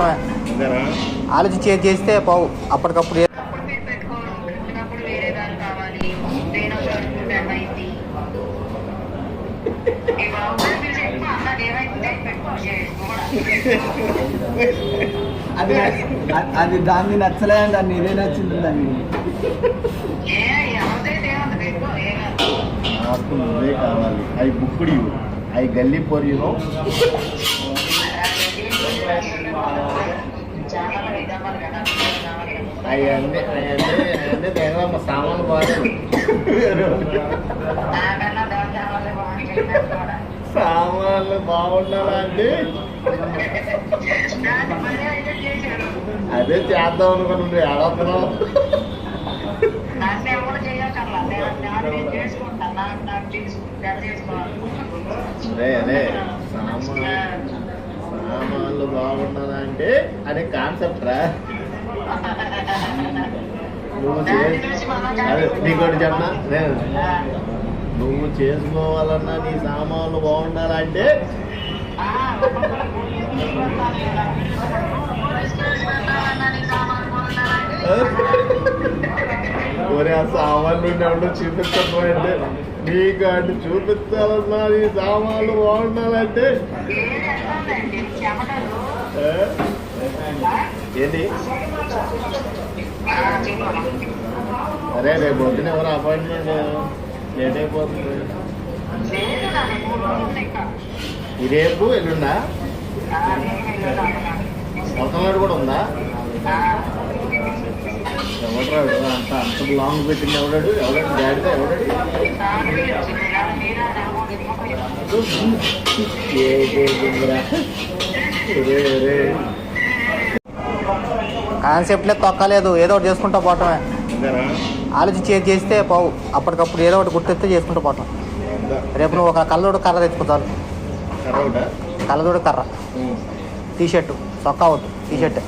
అంతేనా? ఆలోచించి చేస్తే పోవు అప్పటికప్పుడు అది అది దాన్ని నచ్చలేదండి దాన్ని ఇదే నచ్చింది దాన్ని. నాకు నువ్వే కావాలి. అవి బుక్కుడు అవి గల్లీ పొరిలో చాలా మంది ఇదవ్వాలి కదా కావాలి కదా అవన్నీ అవన్నీ అవన్నీ దేగమ్మ సామాన్లు బాగా సామాన్లు బాగుండాలంటే అండి అదే చేద్దాం అనుకున్నాను ఏడవుతున్నావు అదే అదే సామాన్లు సామాన్లు బాగుండాలంటే అదే కాన్సెప్ట్ రా నువ్వు నీకోటి చెప్పనా? నువ్వు చేసుకోవాలన్నా నీ సామాన్లు బాగుండాలంటే ఒరే ఆ సామాన్లు ఉండేవాళ్ళు చూపించకపోయింటే నీకు అంటే చూపించాలన్నా నీ సామాన్లు బాగుండాలంటే? ఏంటి అరే రేపు పొద్దున ఎవరు అపాయింట్మెంట్ లేట్ అయిపోతుంది. ఈ రేపు ఎల్లుండా? అవతలనాడు కూడా ఉందా? ఎవడరాడు అంత అంత లాంగ్ పెట్టింది ఎవడాడు? ఎవడాడు? డాడీతో ఎవడాడు? ఏ దేవుడురా. రే, రే. కాన్సెప్ట్లే తొక్కలేదు. ఏదో ఒకటి చేసుకుంటూ పోవటమే? ఆలోచించి ఏది చేస్తే పోవు. అప్పటికప్పుడు ఏదో ఒకటి గుర్తొస్తే చేసుకుంటూ పోవటం. రేపు నువ్వు ఒక కళ్ళజోడు కర్ర ఒకటా? కళ్ళజోడు కర్ర. టీ షర్టు సొక్కా వద్దు. టీ షర్ట్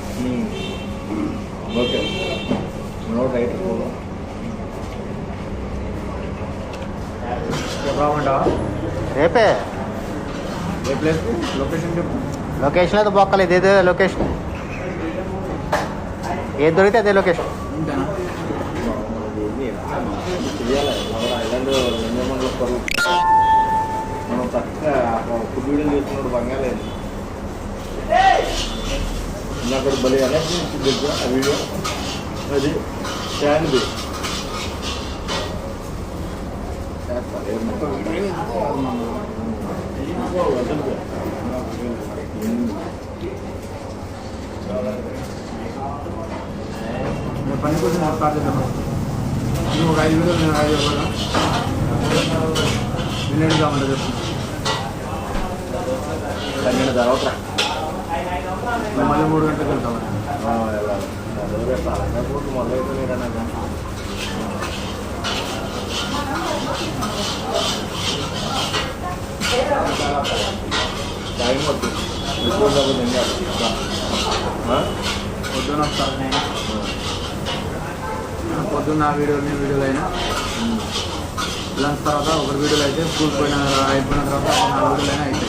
రేపే. ఏ ప్లేస్? లొకేషన్ చెప్పు. లొకేషన్ అయితే బొక్కలేదు ఏదే లొకేషన్. ఏది దొరికితే అదే లొకేషన్ మనం చక్కగా ఫుడ్ వీడియో చేస్తున్నాడు బంగాలేదు నాకు బలి తెలుసా ఆ వీడియో అది ఫ్యాన్ది చేస్తారు పని కోసం చేద్దాం నువ్వు ఒక ఐదు వీడియోలు నేను ఐదు ఇవ్వగా నిన్నేడు కావాలి చెప్పు పన్నెండు తర్వాత మళ్ళీ మూడు గంటలకు వెళ్తామని టైం వస్తుంది ఎక్కువ డబ్బులు తింటారు పొద్దున్న ఆ వీడియోలు నీ వీడియోలు అయినా. లంచ్ తర్వాత ఒకటి వీడియోలు అయితే స్కూల్ పోయిన అయిపోయిన తర్వాత నాలుగు వీడియోలు అయినా అవుతాయి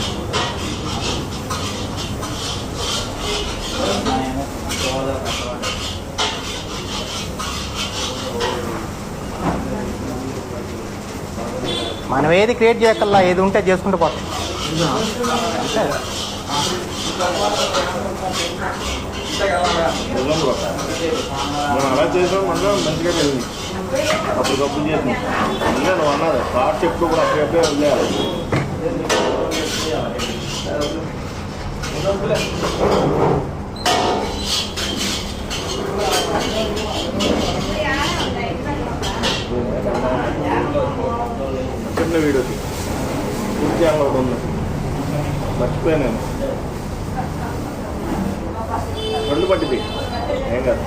మనం ఏది క్రియేట్ చేయకల్లా ఏది ఉంటే చేసుకుంటూ పోతాం. మనం అలా చేసాం మనం మంచిగా వెళ్ళింది అప్పటికప్పుడు చేసింది ఇంకా నువ్వు అన్నది పార్ట్స్ ఎప్పుడు కూడా అప్పుడప్పుడే వదిలేయాలి చిన్న వీడియోకి పూర్తి అలా ఒకటి ఉంది మర్చిపోయాను కళ్ళు పట్టింది ఏం కాదు.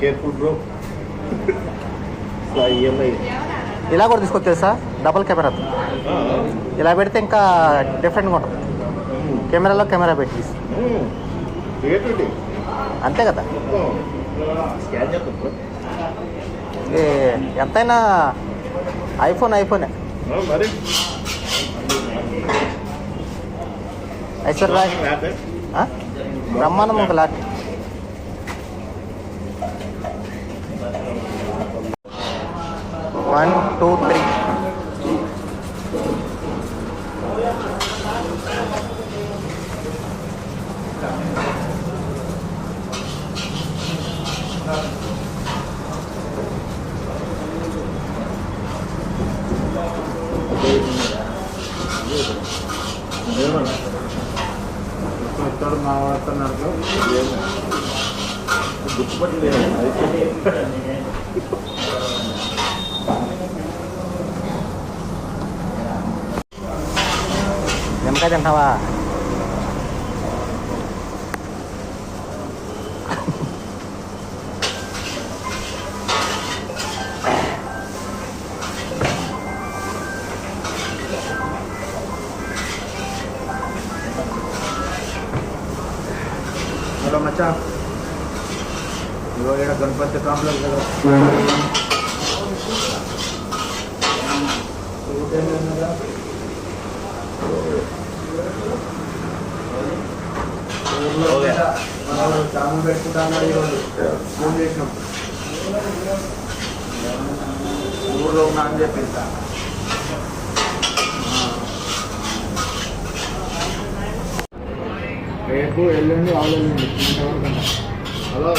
కేర్ఫుల్ బ్రో ఈఎంఐ ఇలా కూడా తీసుకొచ్చేది సార్. డబుల్ కెమెరా ఇలా పెడితే ఇంకా డిఫరెంట్గా ఉంటుంది. కెమెరాలో కెమెరా పెట్టి అంతే కదా? ఎంతైనా ఐఫోన్ ఐఫోనే. ఐశ్వర్య రాయ్? బ్రహ్మాండం ఒక lot one two three. Yang kadang hawa. Hello మచ్చా ఇక్కడ గణపతి కాంప్లెక్స్ కదా చాము పెట్టుకుంటా ఈరోజు ఫోన్ చేసినాం. ఉన్నా అని చెప్పింది రేపు ఎల్లుండి రావాలండి హలో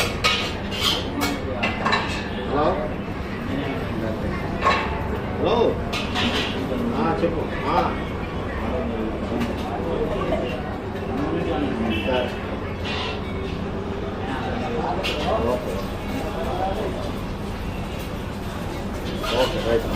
హలో హలో చెప్పు ఓకే రైట్